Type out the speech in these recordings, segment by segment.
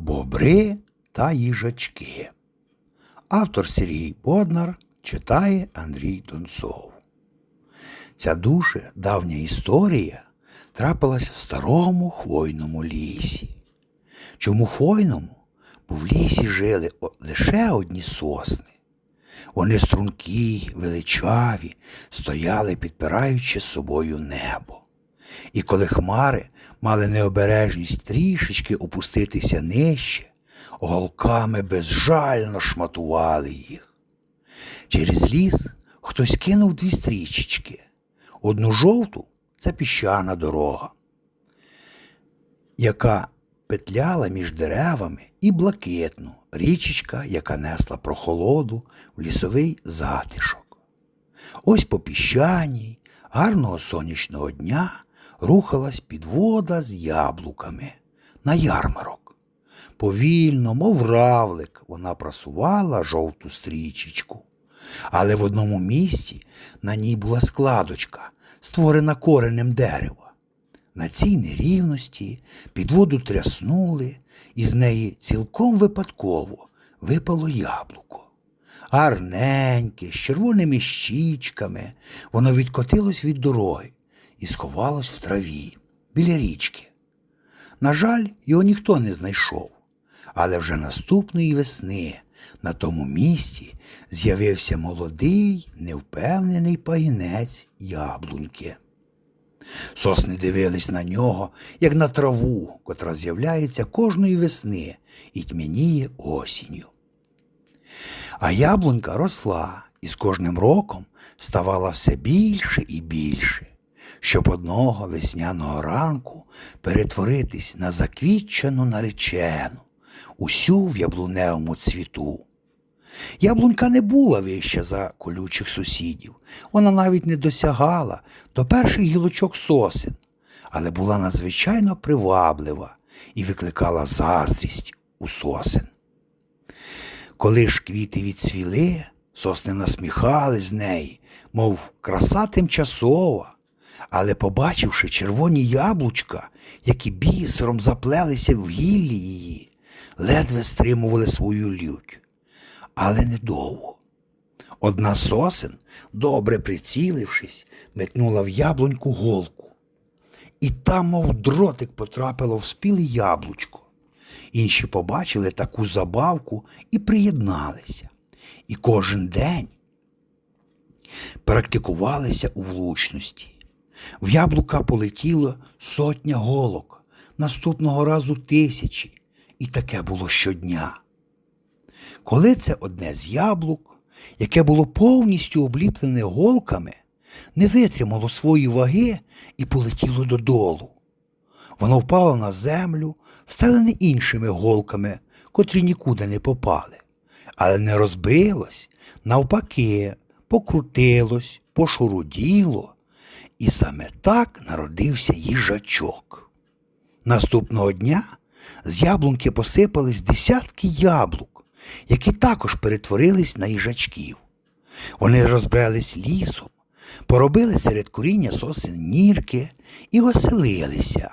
Бобри та їжачки. Автор Сергій Боднар читає Андрій Донцов. Ця дуже давня історія трапилась в старому хвойному лісі. Чому хвойному? Бо в лісі жили лише одні сосни. Вони стрункі, величаві, стояли, підпираючи з собою небо. І коли хмари мали необережність трішечки опуститися нижче, голками безжально шматували їх. Через ліс хтось кинув дві стрічечки. Одну жовту це піщана дорога, яка петляла між деревами, і блакитну річечка, яка несла прохолоду в лісовий затишок. Ось по піщаній, гарного сонячного дня рухалась підвода з яблуками на ярмарок. Повільно, мов равлик, вона прасувала жовту стрічечку. Але в одному місці на ній була складочка, створена коренем дерева. На цій нерівності підводу тряснули, і з неї цілком випадково випало яблуко. Гарненьке, з червоними щічками, воно відкотилось від дороги і сховалось в траві біля річки. На жаль, його ніхто не знайшов, але вже наступної весни на тому місці з'явився молодий, невпевнений пагінець яблуньки. Сосни дивились на нього, як на траву, котра з'являється кожної весни і тьмяніє осінню. А яблунька росла і з кожним роком ставала все більше і більше, щоб одного весняного ранку перетворитись на заквітчену наречену, усю в яблуневому цвіту. Яблунька не була вища за колючих сусідів, вона навіть не досягала до перших гілочок сосен, але була надзвичайно приваблива і викликала заздрість у сосен. Коли ж квіти відцвіли, сосни насміхались з неї, мов краса тимчасова, але, побачивши червоні яблучка, які бісером заплелися в гіллі її, ледве стримували свою лють. Але недовго. Одна сосен, добре прицілившись, метнула в яблуньку голку. І там, мов дротик, потрапило в спіле яблучко. Інші побачили таку забавку і приєдналися. І кожен день практикувалися у влучності. В яблука полетіло сотня голок, наступного разу тисячі, і таке було щодня. Коли це одне з яблук, яке було повністю обліплене голками, не витримало свої ваги і полетіло додолу. Воно впало на землю, встелене іншими голками, котрі нікуди не попали, але не розбилось, навпаки, покрутилось, пошуруділо, і саме так народився їжачок. Наступного дня з яблунки посипались десятки яблук, які також перетворились на їжачків. Вони розбрались лісом, поробили серед коріння сосен нірки і оселилися.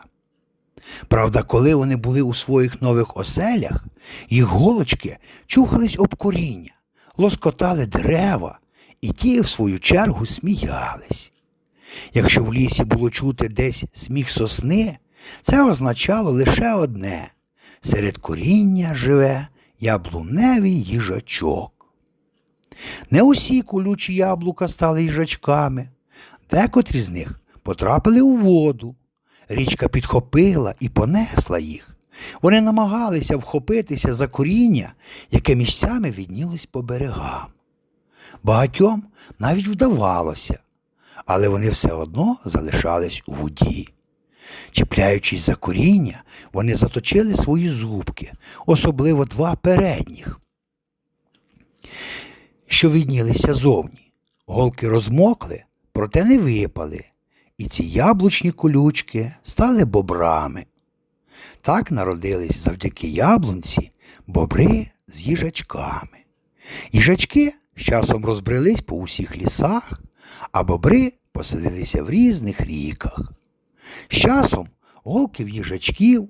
Правда, коли вони були у своїх нових оселях, їх голочки чухались об коріння, лоскотали дерева, і ті, в свою чергу, сміялись. Якщо в лісі було чути десь сміх сосни, це означало лише одне серед коріння живе яблуневий їжачок. Не усі колючі яблука стали їжачками, декотрі з них потрапили у воду. Річка підхопила і понесла їх. Вони намагалися вхопитися за коріння, яке місцями віднілось по берегам. Багатьом навіть вдавалося, але вони все одно залишались у воді. Чіпляючись за коріння, вони заточили свої зубки, особливо два передніх, що віднілися зовні. Голки розмокли, проте не випали, і ці яблучні колючки стали бобрами. Так народились завдяки яблунці бобри з їжачками. Їжачки з часом розбрелись по усіх лісах, а бобри поселилися в різних ріках. З часом голки в їжачків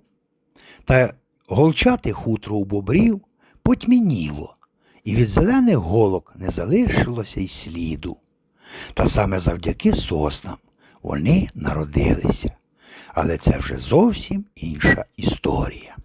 та голчате хутро у бобрів потьмініло, і від зелених голок не залишилося й сліду. Та саме завдяки соснам вони народилися. Але це вже зовсім інша історія.